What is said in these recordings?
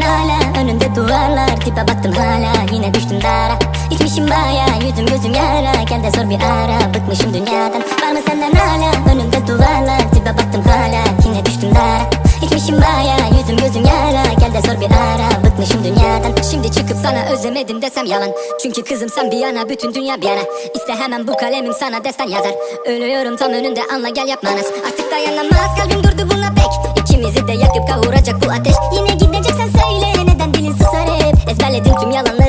ben hala Önümde duvarlar. Tipe baktım hala Yine düştüm dara. İçmişim baya yüzüm gözüm yara. Gel de sor bir ara bıkmışım dünyadan. Var mı senden hala önümde duvarlar? Tipe baktım hala yine düştüm dara. İçmişim baya yüzüm gözüm yara. Gel de sor bir ara bıkmışım dünyadan. Şimdi çıkıp sana özlemedim desem yalan. Çünkü kızım sen bir yana bütün dünya bir yana. İste hemen bu kalemim sana destan yazar. Ölüyorum tam önünde anla gel yapmanız Artık dayanamaz kalbim durdu buna pek. İkimizi de yakıp kavuracak bu ateş. Yine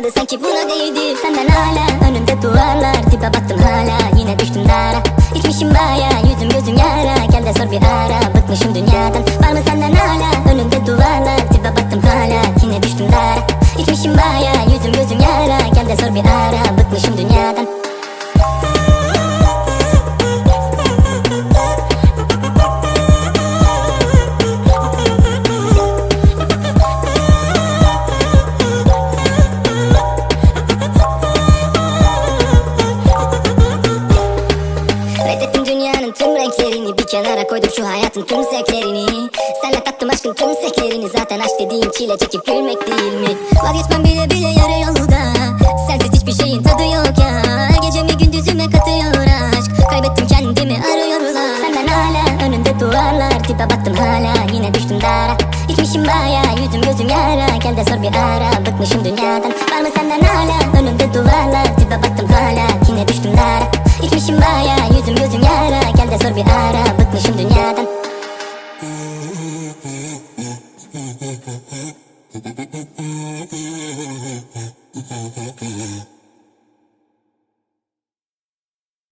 yalanları sanki buna değdi Senden hala. Önümde duvarlar Tipe baktım hala. Yine düştüm dara. İçmişim baya yüzüm gözüm yara. Gel de sor bir ara bıkmışım dünyadan. Var mı senden hala? Önümde duvarlar Tipe baktım hala. Yine düştüm dara. İçmişim baya yüzüm gözüm yara. Gel de sor bir ara bıkmışım dünyadan renklerini Bir kenara koydum şu hayatın tüm zevklerini. Senle tattım aşkın tüm zevklerini. Zaten aşk dediğim çile çekip gülmek değil mi? Vazgeçmem bile bile yarı yolda. Sensiz hiçbir şeyin tadı yok ya. Gecemi gündüzüme katıyor aşk. Kaybettim kendimi arıyorlar. Senden hala önümde duvarlar. Tipe baktım hala yine düştüm dara. İçmişim baya yüzüm gözüm yara. Gel de sor bir ara bıkmışım dünyadan. Var mı senden hala önümde tabi ara Bıkmışım dünyadan Mm-hmm.